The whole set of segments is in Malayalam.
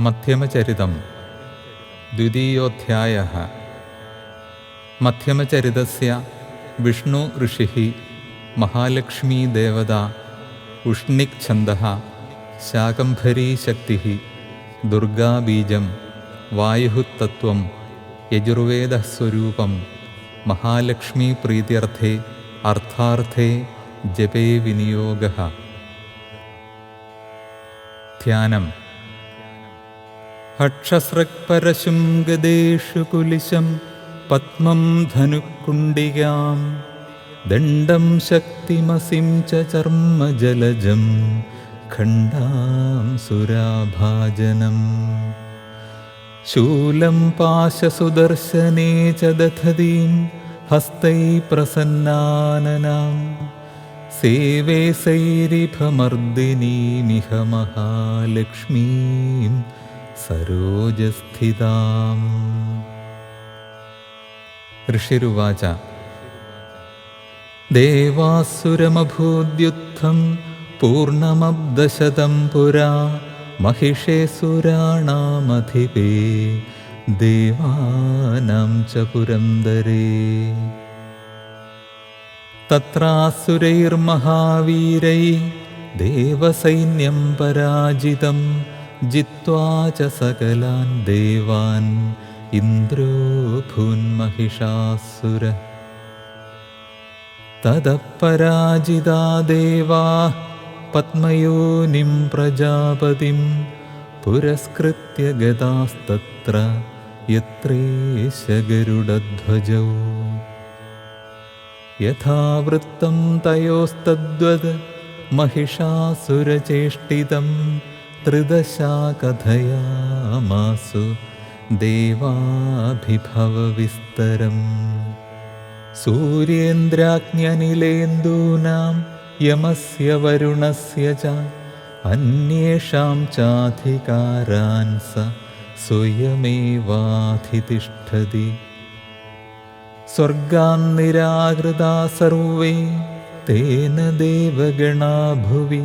മധ്യമചരിതം. ദ്വിതീയോധ്യായ. മധ്യമചരിതസ്യ വിഷ്ണു ഋഷി മഹാലക്ഷ്മീ ദേവത ഉഷ്ണിക് ഛന്ദ ശാകംഭരീശക്തി ദുർഗാബീജം വായുതത്വം യജുർവേദസ്വരൂപം മഹാലക്ഷ്മീ പ്രീത്യർത്ഥേ അർത്ഥാർത്ഥേ ജപേ വിനിയോഗ. ധ്യാനം. हक्षस्रक्परशुं गदेषु कुलिशं पद्मं धनुकुण्डिकां दण्डं शक्तिमसिं च चर्मजलजं खण्डां सुराभाजनम् शूलं पाशसुदर्शने च दधतीं हस्तैः प्रसन्नाननां सेवे सैरिभमर्दिनीमिह महालक्ष्मीं सरोजस्थिताम् ऋषिरुवाच देवासुरमभूद्युत्थं पूर्णमब्दशतं पुरा महिषे सुराणामधिपे देवानां च पुरन्दरे तत्रासुरैर्महावीरै देवसैन्यं पराजितं जित्वा च सकलान् देवान् इन्द्रो भून्महिषासुरः ततः पराजिता देवाः पद्मयोनिं प्रजापतिं पुरस्कृत्य गतास्तत्र यत्रेश गरुडध्वजौ। यथा वृत्तं तयोस्तद्वद् महिषासुरचेष्टितं त्रिदशा कथयामासु देवाभिभवविस्तरम् सूर्येन्द्राज्ञनिलेन्दूनां यमस्य वरुणस्य च अन्येषां चाधिकारान् स स्वयमेवाधितिष्ठति स्वर्गान्निराकृता सर्वे तेन देवगणा भुवि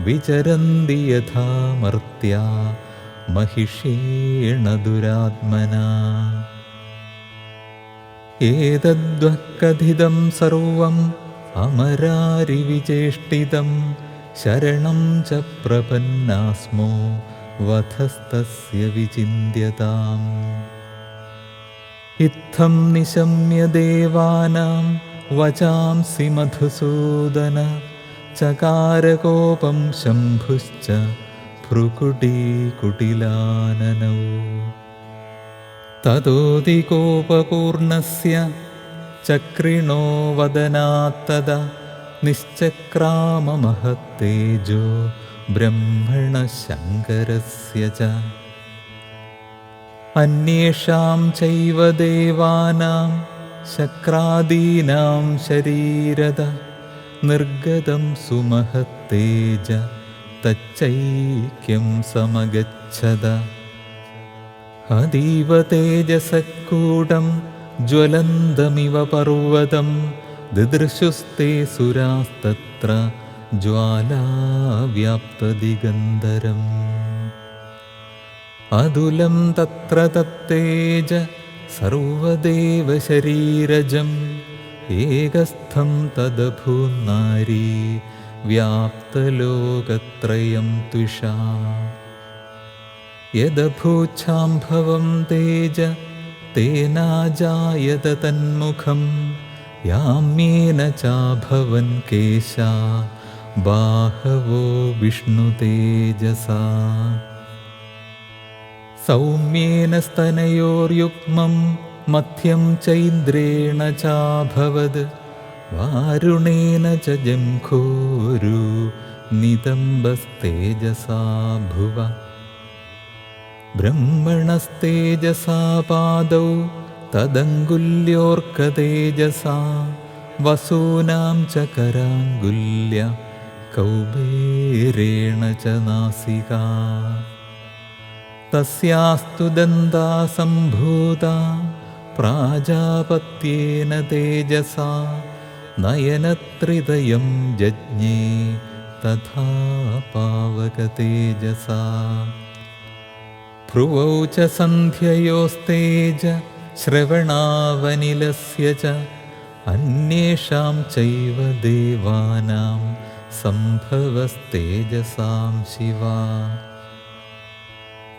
विचरन्ति यथा मर्त्या महिषेण दुरात्मना। एतद्वः कथितं सर्वम् अमरारिविचेष्टितं शरणं च प्रपन्नास्मो वधस्तस्य विचिन्त्यताम्। इत्थं निशम्य देवानां वचांसि मधुसूदन ചകാരകോപം ശംഭുശ്ച ഭ്രുകുടീകുടിലാനനൗ തതോദികോപകൂർണസ്യ ചക്രിണോ വദനാത്തത നിശ്ചക്രാമമഹത്തേജോ ബ്രഹ്മണശങ്കരസ്യ ച. അന്യേഷാം ചൈവ ദേവാനാം ശക്രാദീനാം ശരീരത നിർഗതം സുമഹത്തേജ തച്ചൈക്യം സമഗച്ഛത. അതീവ തേജസക്കൂടം ജ്വലന്തമിവ പർവതം ദിദൃശുസ്തേ സുരാസ്തത്ര ജ്വാലാവ്യാപ്തദിഗന്ധരം. അതുലം തത്ര തത്തേജ സർവദേവശരീരജം एकस्थं तदभून्नारी व्याप्तलोकत्रयं त्विषा। यदभूच्छाम्भवं तेज तेनाजायत तन्मुखं याम्येन चाभवन् केशा बाहवो विष्णुतेजसा सौम्येन स्तनयोर्युग्मं मध्यं चैन्द्रेण चाभवद् वारुणेन च जङ्घोरु नितम्बस्तेजसा भुव। ब्रह्मणस्तेजसा पादौ तदङ्गुल्योऽर्कतेजसा वसूनां च कराङ्गुल्य कौबेरेण च नासिका। तस्यास्तु दन्ता सम्भूता प्राजापत्येन तेजसा नयनत्रिदयं जज्ञे तथा पावकतेजसा भ्रुवौ च सन्ध्ययोस्तेज श्रवणावनिलस्य च अन्येषां चैव देवानां सम्भवस्तेजसां शिवा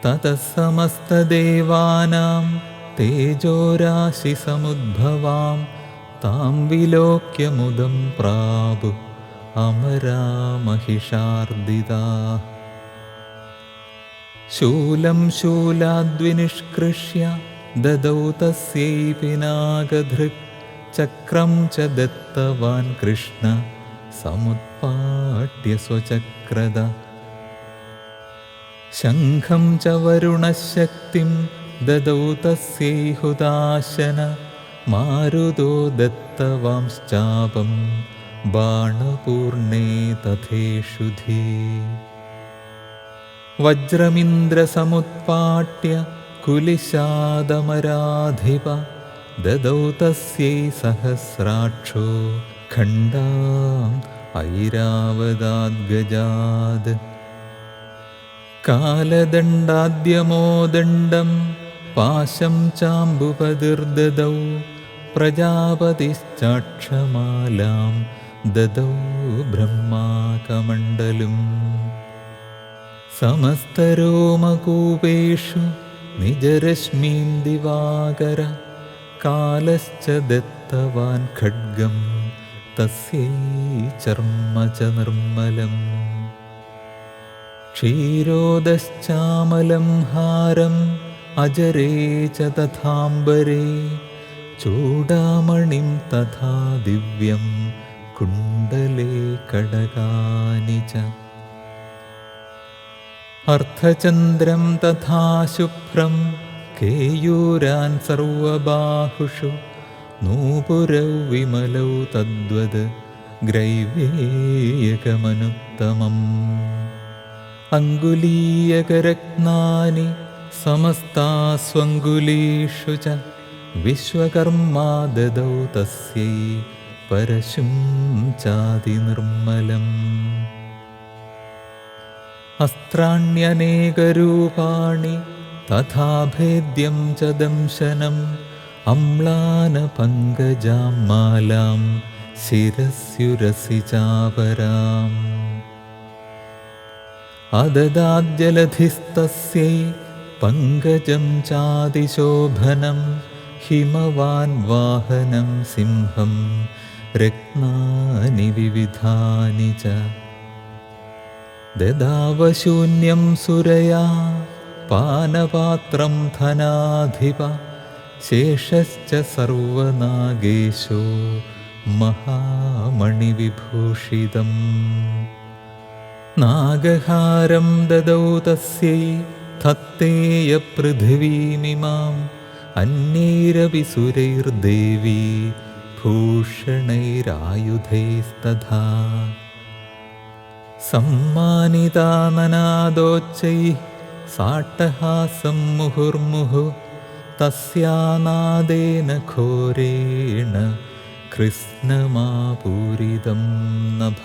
ततः समस्तदेवानां तेजोराशिसमुद्भवां तां विलोक्य मुदं प्रापु अमरा महिषार्दिता शूलं शूलाद्विनिष्कृष्य ददौ तस्यै पिनाकधृक् चक्रं च दत्तवान् कृष्ण समुत्पाट्य स्वचक्रद शङ्खं च वरुणशक्तिं ददौ तस्यै हुदाशन मारुतो दत्तवांश्चापं बाणपूर्णे तथेषुधि। वज्रमिन्द्रसमुत्पाट्य कुलिशादमराधिप ददौ तस्यै सहस्राक्षो खण्डाम् ऐरावदाद्गजाद्। कालदण्डाद्यमोदण्डं पाशं चाम्बुपदिर्ददौ प्रजापतिश्चाक्षमालां ददौ ब्रह्माकमण्डलम् समस्तरोमकूपेषु निजरश्मीं दिवाकर कालश्च दत्तवान् खड्गं तस्यै चर्म च निर्मलम् क्षीरोदश्चामलं हारम् अजरे च तथाम्बरे चूडामणिं तथा दिव्यं कुण्डले कडकानि च अर्धचन्द्रं तथा शुभ्रं केयूरान् सर्वबाहुषु नूपुरौ विमलौ तद्वद् ग्रैवेयकमनुत्तमम् अङ्गुलीयकरत्नानि समस्तास्वङ्गुलीषु च विश्वकर्मा ददौ तस्यै परशुं चातिनिर्मलम् अस्त्राण्यनेकरूपाणि तथा भेद्यं च दंशनम् अम्लानपङ्कजां मालां शिरस्युरसि चापराम् अददाद्जलधिस्तस्यै पङ्कजं चादिशोभनं हिमवान् वाहनं सिंहं रत्नानि विविधानि च। ददावशून्यं सुरया पानपात्रं धनाधिप शेषश्च सर्वनागेशो महामणिविभूषितम्। नागहारं ददौ तस्यै धत्तेयपृथिवीमिमाम् अन्यैरपि सुरैर्देवी भूषणैरायुधैस्तथा सम्मानिता ननादोच्चैः साट्टहासं मुहुर्मुहुः तस्यानादेन घोरेण कृष्णमापूरितं नभ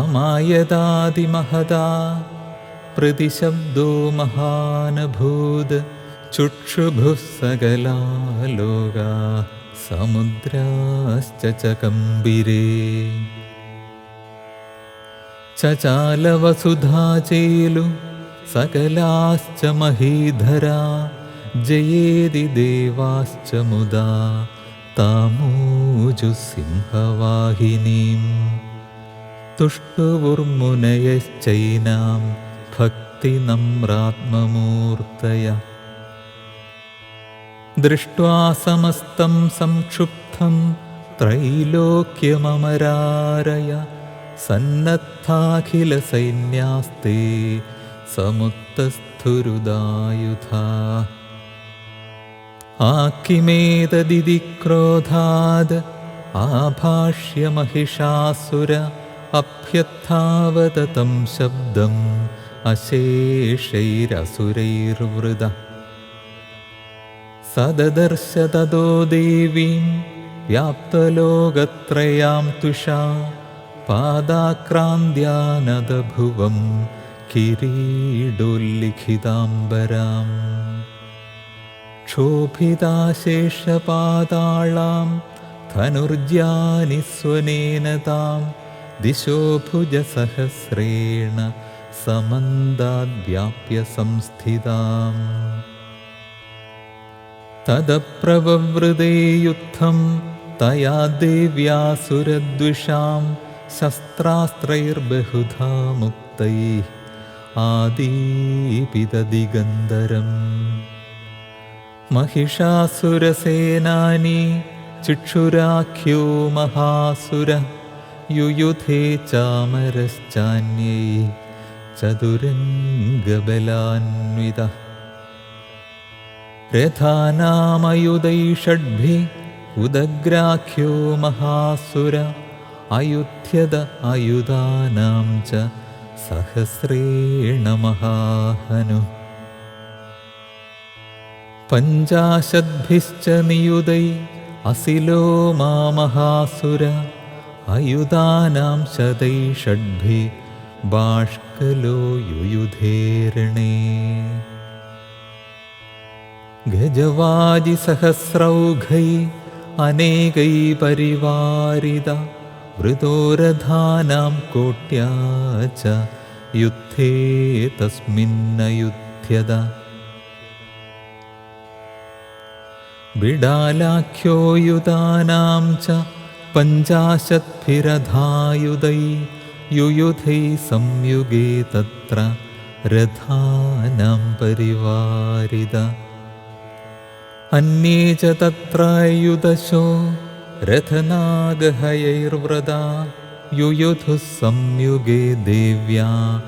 अमायदादिमहदा प्रतिशब्दो महानभूद् चुक्षुभुः सकला लोका समुद्राश्च च कम्बिरे चचालवसुधाचेलु सकलाश्च महीधरा जयेदि देवाश्च मुदा तामूजुसिंहवाहिनीम् तुष्टुवुर्मुनयश्चैनां भक्तिनम्रात्ममूर्तय। दृष्ट्वा समस्तं संक्षुब्धं त्रैलोक्यममरारय। सन्नद्धाखिलसैन्यास्ते समुत्तस्थुरुदायुधा। आकिमेतदिति क्रोधाद् आभाष्यमहिषासुर अभ्यत्थावदतं शब्दम् अशेषैरसुरैर्वृद सददर्श ततो देवीं व्याप्तलोकत्रयां तुषा पादाक्रान्त्यानदभुवं किरीडोल्लिखिताम्बरां क्षोभिताशेषपाताळां धनुर्जानि स्वनेन तां दिशो भुजसहस्रेण समन्दाद्व्याप्य संस्थिताम्। तदप्रववृदे युद्धं तया देव्यासुरद्विषां शस्त्रास्त्रैर्बहुधा मुक्तैः आदीपितदिगन्धरम् महिषासुरसेनानी चिक्षुराख्यो महासुर युयुधे चामरश्चान्यै चतुरङ्गबलान्वितः रथानामयुधैषड्भिः उदग्राख्यो महासुर अयुध्यद अयुधानां च सहस्रेण महाहनु पञ्चाशद्भिश्च नियुदै असिलो मा महासुर अयुधानां शतैषड्भिः बाष्कलो युयुधेरणे। गजवाजिसहस्रौघै अनेकै परिवारिद वृतोरधानां कोट्या च युद्धे तस्मिन्नयुध्यद बिडालाख्यो युधानां च पञ्चाशत्भिरधायुधै युयुधै संयुगे तत्र रथानां परिवारिद। अन्ये च तत्र युदशो रथनागहयैर्व्रदा। युयुधुः संयुगे देव्या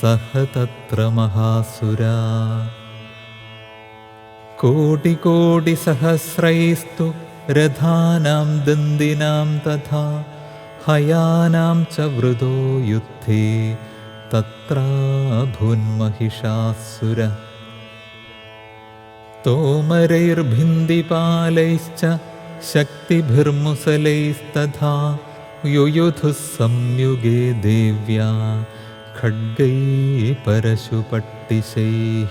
सह तत्र महासुरा। कोटिकोटिसहस्रैस्तु रथानां दन्दिनां तथा हयानां च वृदो युद्धे तत्राभून्महिषासुर। तोमरैर्भिन्दिपालैश्च शक्तिभिर्मुसलैस्तथा युयुधुः संयुगे देव्या खड्गैः परशुपट्टिशैः।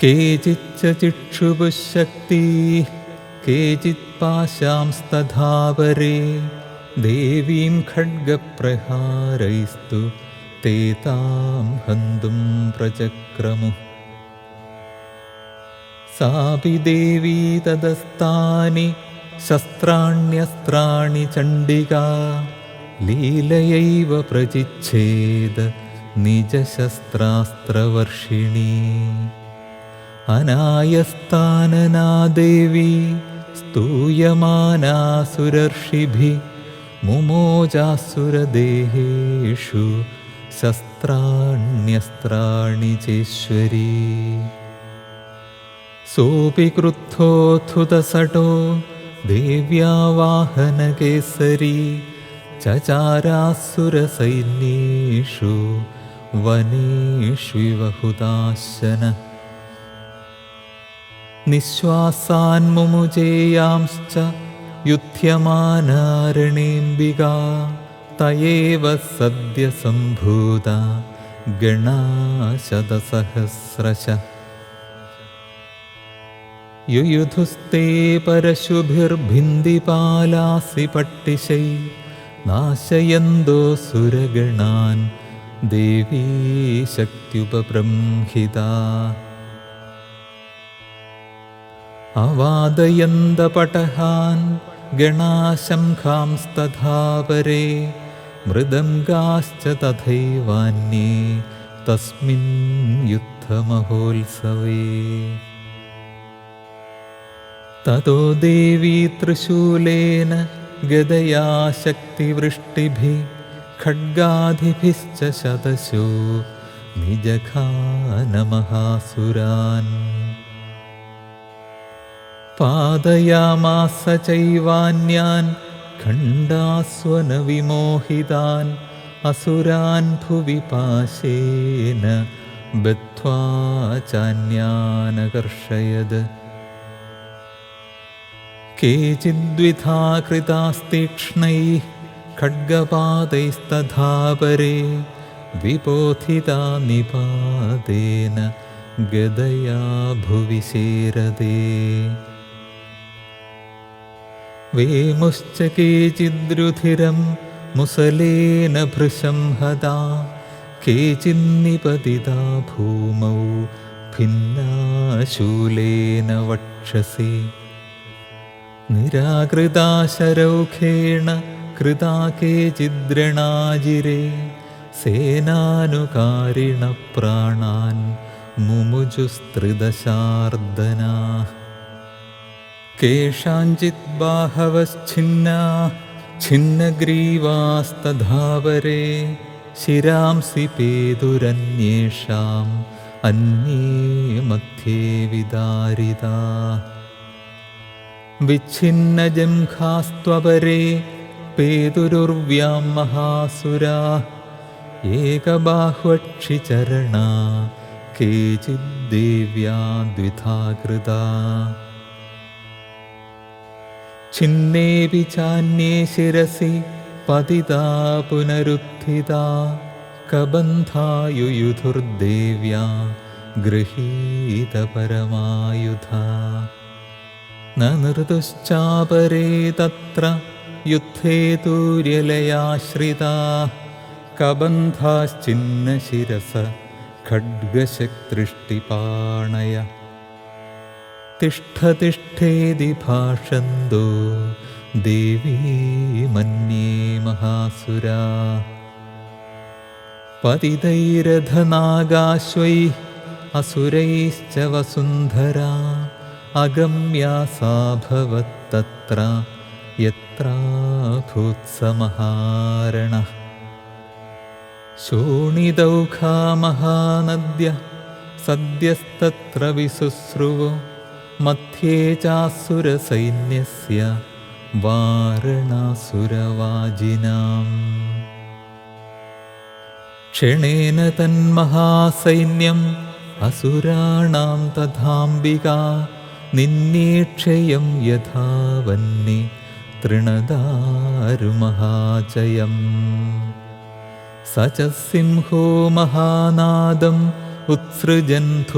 केचिच्च चिक्षुभुः शक्तिः केचित् पाशांस्तथापरे देवीं खड्गप्रहारैस्तु ते तां हन्तुं प्रचक्रमुः। सापि देवी तदस्तानि शस्त्राण्यस्त्राणि चण्डिका लीलयैव प्रचिच्छेद निजशस्त्रास्त्रवर्षिणी। अनायस्तानना देवी स्तूयमानासुरर्षिभिः मुमोजासुरदेहेषु शस्त्राण्यस्त्राणि चेश्वरी। सोऽपि क्रुद्धोत्थुतसटो देव्या वाहनकेसरी चचारासुरसैन्येषु वनेष्विव നിശ്വാസാൻമുമുചേയാംശ്ച യുധ്യമാനാരണേംബിക തയേവ സദ്യസംഭൂത ഗണാശതസഹസ്രശ. യുയുധുസ്തേ പരശുഭിർഭിന്ദിപാലാസി പട്ടിശൈ നാശയന്തോ സുരഗണാൻ ദേവീ ശക്തിയുപബ്രംഹിതാ. अवादयन्दपटहान् गणाशङ्खांस्तथा परे मृदङ्गाश्च तथैवान्ये तस्मिन् युद्धमहोत्सवे। ततो देवी त्रिशूलेन गदया शक्तिवृष्टिभिः खड्गाधिभिश्च शतशो निजखानमहासुरान् पादयामास चैवान्यान् खण्डास्वनविमोहितान् असुरान् भुवि पाशेन बद्ध्वा चान्यानकर्षयद। केचिद्विधा कृतास्तीक्ष्णैः खड्गपादैस्तथा परे विपोथिता निपातेन गदया भुवि शेरते वेमुश्च केचिद्रुधिरं मुसलेन भृशं हदा केचिन्निपतिता भूमौ भिन्नाशूलेन वक्षसि निराकृता शरौखेण कृता केचिद्रणाजिरे सेनानुकारिणप्राणान् मुमुजुस्त्रिदशार्दना केषाञ्चित् बाहवश्छिन्ना छिन्नग्रीवास्तधावरे शिरांसि पेदुरन्येषाम् अन्ये मध्ये विदारिता विच्छिन्नजङ्घास्त्वपरे पेतुरुर्व्यां महासुरा एकबाह्वक्षिचरणा केचिद्देव्या द्विधा कृता छिन्नेऽपि चान्ये शिरसि पतिता पुनरुत्थिता कबन्धायुयुधुर्देव्या गृहीतपरमायुधा न नृतुश्चापरे तत्र युद्धे तूर्यलयाश्रिता कबन्धाश्चिन्नशिरस खड्गशक्दृष्टिपाणय तिष्ठतिष्ठेदि भाषन्तो देवी मन्ये महासुरा। पतितैरधनागाश्वैः असुरैश्च वसुन्धरा अगम्या सा भवत्तत्र यत्राभूत्समहारणः। शोणिदौखा महानद्य सद्यस्तत्र विशुश्रुवो मध्ये चासुरसैन्यस्य वारणासुरवाजिनाम्। क्षणेन तन्महासैन्यम् असुराणां तथाम्बिका निन्नेक्षयं यथा वह्नि तृणदारुमहाचयम् स च सिंहो महानादम् उत्सृजन्धुदकेसर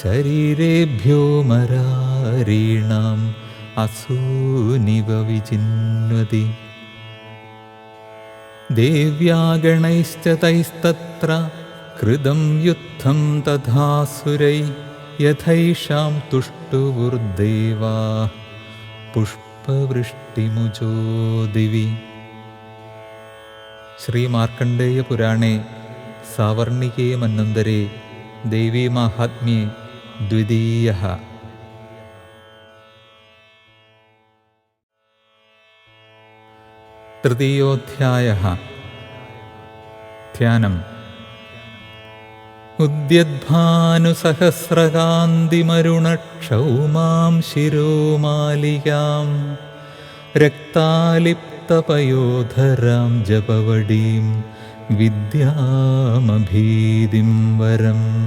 शरीरेभ्यो मरारीणाम् असूनिव विचिन्वति देव्या गणैश्च तैस्तत्र कृतं युद्धं तथासुरै यथैषां तुष्टुवुर्देवा पुष्पवृष्टिमुचो दिवि श्रीमार्कण्डेयपुराणे सावर्णिके मन्वन्तरे देवीमाहात्म्ये ദ്വിതീയ തൃതീയോധ്യായ ധ്യാനം. ഉദ്യദ്ഭാനുസഹസ്രകാന്തിമരുണക്ഷൗമാം ശിരോമാലികാം. രക്താലിപ്തപയോധരാം ജപവടീം വിദ്യാമഭീതിം വരം.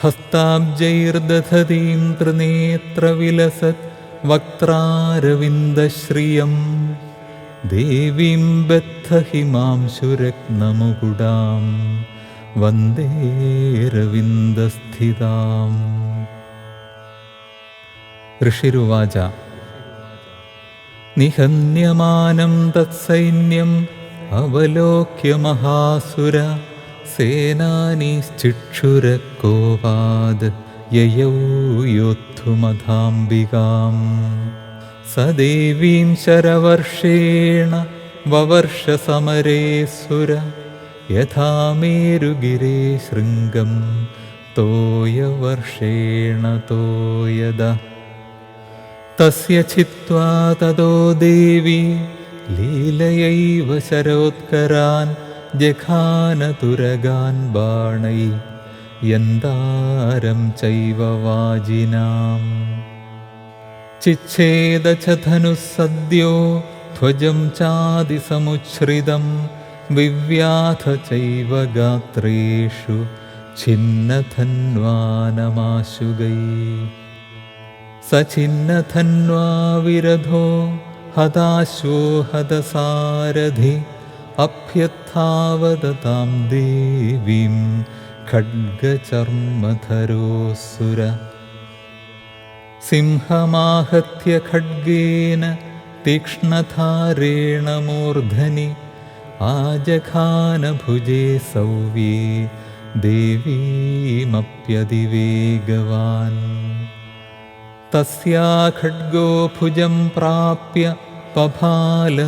ഹസ്താബ്ജൈർദധതീം തൃനേത്രവിലസത് വക്രാരവിന്ദശ്രിയം ദേവീം ബദ്ധഹിമാം ശുരഗ്നമുകുടാം വന്ദേരവിന്ദസ്ഥിതാം ഋഷിരുവാച നിഹന്യമാനം തത്സൈന്യം അവലോക്യ മഹാസുര महासुर सेनानीश्चिक्षुरकोपाद् ययौ योद्धुमधाम्बिकाम् स देवीं शरवर्षेण ववर्षसमरे सुर यथा मेरुगिरे शृङ्गं तोयवर्षेण तोयद तस्य छित्त्वा ततो देवी लीलयैव शरोत्करान् जखानतुरगान् बाणै यन्दारं चैव वाजिनाम्। चिच्छेद च धनुः सद्यो ध्वजं चादिसमुच्छ्रितं विव्याथ चैव गात्रेषु छिन्नधन्वानमाशुगै स छिन्नधन्वा विरधो हताश्वो हतसारथि अभ्यथावदतां देवीं खड्गचर्मधरोऽसुर। सिंहमाहत्य खड्गेन तीक्ष्णधारेण मूर्धनि आजखानभुजे सौव्ये देवीमप्यदिवेगवान् तस्या खड्गो भुजं प्राप्य पभालनृपनन्दन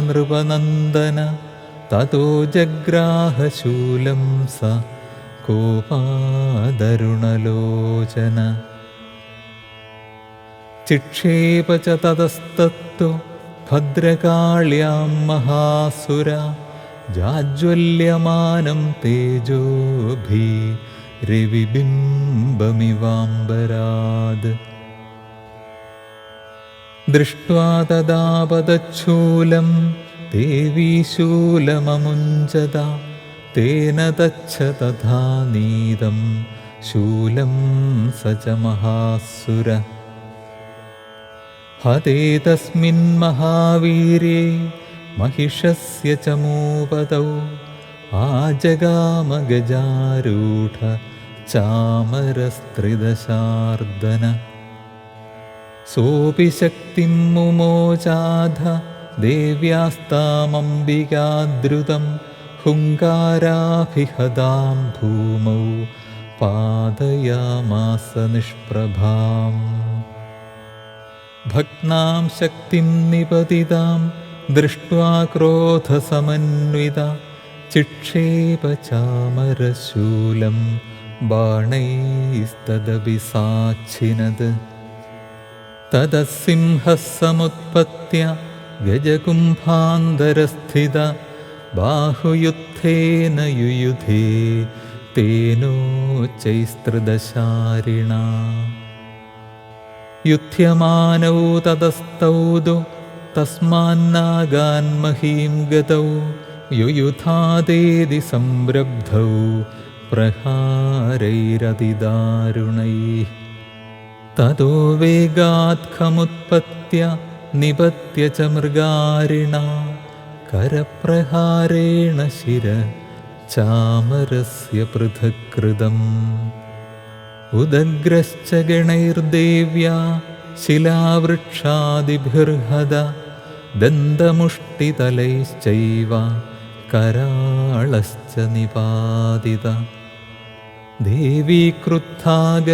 തതോ ജഗ്രാഹശൂലം സ കോപാദരുണലോചന. ചിക്ഷേപ ച തതസ്തത്തു ഭദ്രകാള്യാം മഹാസുര. ജാജ്വല്യമാനം തേജോഭി രവിബിംബമിവാംബരാത്. ദൃഷ്ട്വാ തദാപതച്ഛൂലം देवी शूलममुञ्चता तेन तच्छ तथा नीदं शूलं स च महासुर हते तस्मिन्महावीरे महिषस्य च मूपतौ आजगामगजारूढ चामरस्त्रिदशार्दन। सोऽपि शक्तिं मुमोचाध देव्यास्तामम्बिकाद्रुतं हुङ्काराभिहदां भूमौ पादयामास निष्प्रभाम् भग्नां शक्तिं निपतितां दृष्ट्वा क्रोधसमन्विता चिक्षेप चामरशूलं ततः सिंहः ഗജകുംഭാന്തരസ്ഥിത ബാഹുയുദ്ധേന യുയുധേ തേനോ ചൈസ്ത്രദശാരിണ യുധ്യമാനൗ തതസ്തൗതു തസ്മാന്നാഗാന്മഹീം ഗതൗ യുയുധാതേതി സംരബ്ധൗ പ്രഹാരൈരതിദാരുണൈ. തതോ വേഗാത്ഖമുത്പത്യ നിപത്യ ച മൃഗാരിണ കരപ്രഹാരേണ ശിര ചാമരസ്യ പൃഥകൃതം ഉദഗ്രശ്ച ഗണൈർദേവ്യ ശിലാവൃക്ഷാദിഭിർഹത ദന്തമുഷ്ടിതലൈശ്ചൈവ കരാളശ്ച നിപാതിത ദേവീ ക്രുദ്ധാഗതാപാദൈ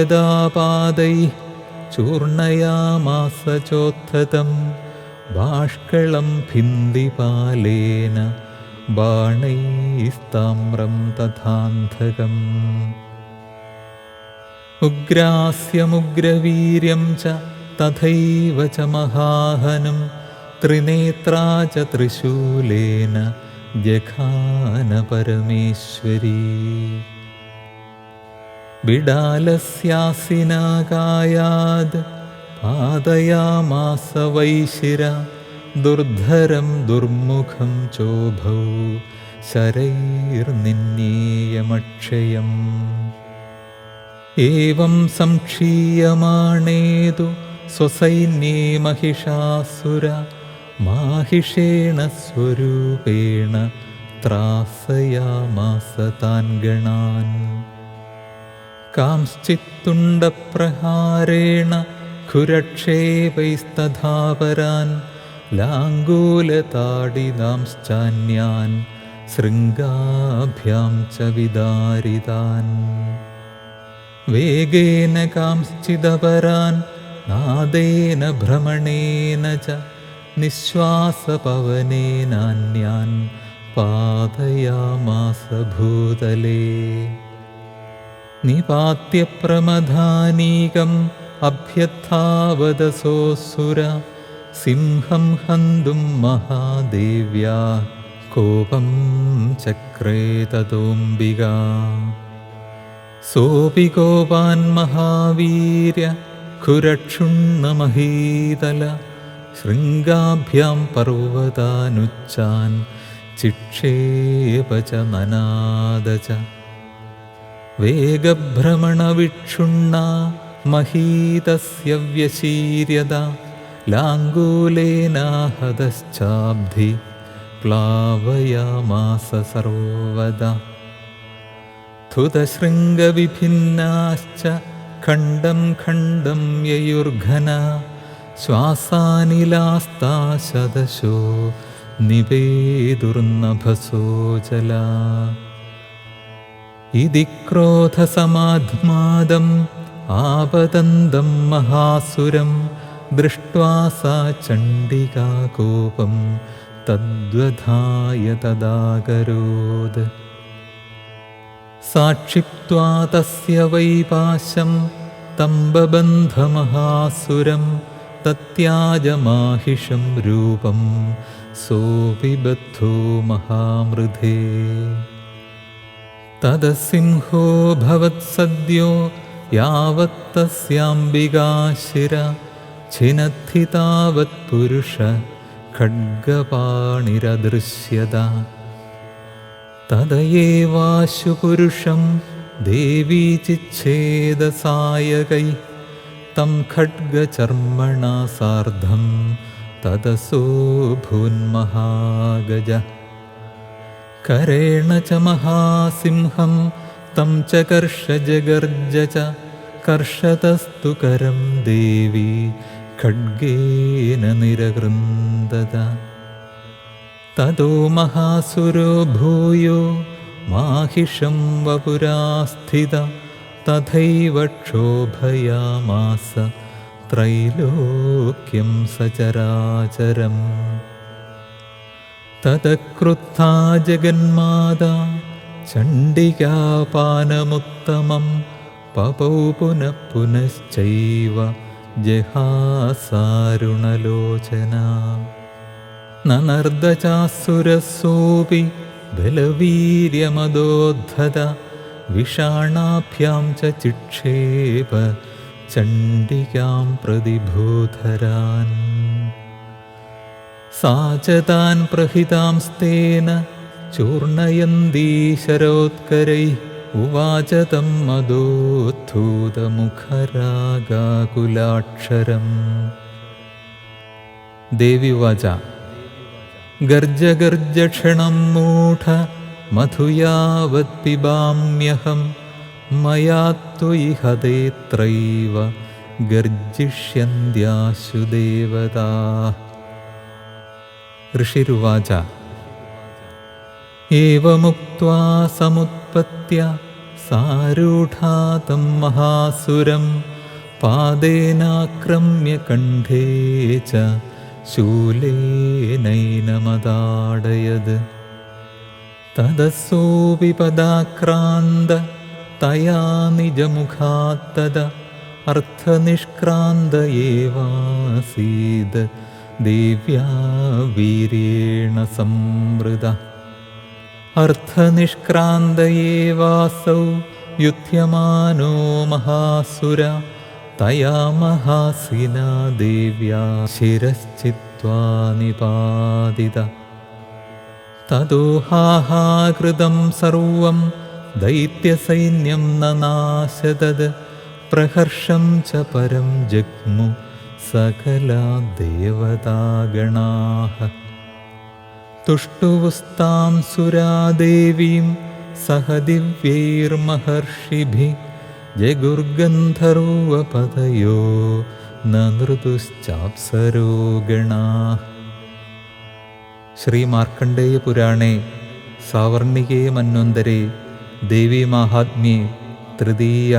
चूर्णयामास चोत्थतं बाष्कलं भिन्दिपालेन बाणैस्ताम्रं तथान्धकम्। उग्रास्यमुग्रवीर्यं च तथैव च महाहनं त्रिनेत्रा च त्रिशूलेन जखानपरमेश्वरी बिडालस्यासिनाकायाद् पादयामास वैशिरा दुर्धरं दुर्मुखं चोभौ शरैर्निन्येयमक्षयम् एवं संक्षीयमाणेतु स्वसैन्ये महिषासुर माहिषेण स्वरूपेण त्रासयामास तान् गणान् कांश्चित्तुण्डप्रहारेण खुरक्षेपैस्तथापरान् लाङ्गूलताडिदांश्चान्यान् शृङ्गाभ्यां च विदारितान् वेगेन कांश्चिदपरान् नादेन भ्रमणेन च निःश्वासपवनेनान्यान् पातयामास भूतले നിപാത്യപ്രമധാനീകം അഭ്യത്ഥാവതസോസുര സിംഹം ഹന്തും മഹാദേവ്യാ കോപം ചക്രേതതോംബിക സോപി കോപാൻ മഹാവീര്യ ഖുരക്ഷുണ്ണമഹീതല ശൃംഗാഭ്യാം പർവതാനുച്ചാൻ ചിക്ഷേപ ച നനാദ वेगभ्रमणविक्षुण्णा महीतस्य व्यशीर्यदा लाङ्गूलेनाहतश्चाब्धि प्लावयामास सर्वदा धुतशृङ्गविभिन्नाश्च खण्डं खण्डं ययुर्घना श्वासानिलास्ता शदशो निवेदुर्नभसो जला इति क्रोधसमाध्मादम् आपतन्दं महासुरं दृष्ट्वा सा चण्डिका कोपं तद्वधाय तदाकरोत् साक्षिप्त्वा तस्य वैपाशं तम्बबन्धमहासुरं तत्याजमाहिषं रूपं सोऽपि बद्धो महामृधे तदसिंहो भवत्सद्यो यावत्तस्याम्बिकाशिर छिनद्धि तावत्पुरुष खड्गपाणिरदृश्यत। तदयेवाशुपुरुषं देवी चिच्छेदसायकै तं खड्गचर्मणा सार्धं तदसोऽभून्महागज करेण च महासिंहं तं च कर्षजगर्ज च कर्षतस्तु करं देवी खड्गेन निरकृन्दत ततो महासुरो भूयो माहिषं वपुरा स्थित तथैव क्षोभयामास त्रैलोक्यं सचराचरम् തതക്രുദ്ധാ ജഗന്മാതാ ചണ്ഡികാപാനമുത്തമം പപൗ പുനഃ പുനശ്ചൈവ ജഹാസാരുണലോചന. നനർദ്ദചാസുരസോപി ബലവീര്യമതോദ്ധത വിഷാണാഭ്യാം ച ചിക്ഷേപ ചണ്ഡികാം പ്രതിഭൂധരാൻ സാചതാൻ പ്രഹിതാംസ്തേന ചൂർണയന്തീശരോത്കരൈ ഉവാച തം മദോദ്ധൂതമുഖരാഗാകുലാക്ഷരം. ദേവി വാച ഗർജഗർജക്ഷണം മൂഢ മധുയാവത് പിബാമ്യഹം മയാ ത്വയിഹതേത്രൈവ ऋषिरुवाच। एवमुक्त्वा समुत्पत्य सारूढा तं महासुरं पादेनाक्रम्य कण्ठे च शूलेनैनमदाडयद्। तदसोऽपि पदाक्रान्त तया निजमुखात्तद अर्थनिष्क्रान्त एवासीद् देव्या वीर्येण संवृത अर्थनिष्क्रान्त एवासौ युध्यमानो महासुर। तया महासिना देव्या शिरश्चित्वा निपादित। ततो हाहाकृतं सर्वं दैत्यसैन्यं न नाशदद। प्रहर्षं च परं जग्मु സകല തുഷ്ടുവസ്താം സുരാദേവീം സഹ ദിവ്യൈർമഹർഷിഭി ജഗുർഗന്ധർവപതയോ നൃതുശ്ചാപ്സരോഗണാ. ശ്രീ മാർക്കണ്ഡേയ പുരാണേ സാവർണികേ മന്വന്തരേ ദേവീമാഹാത്മ്യേ തൃതീയ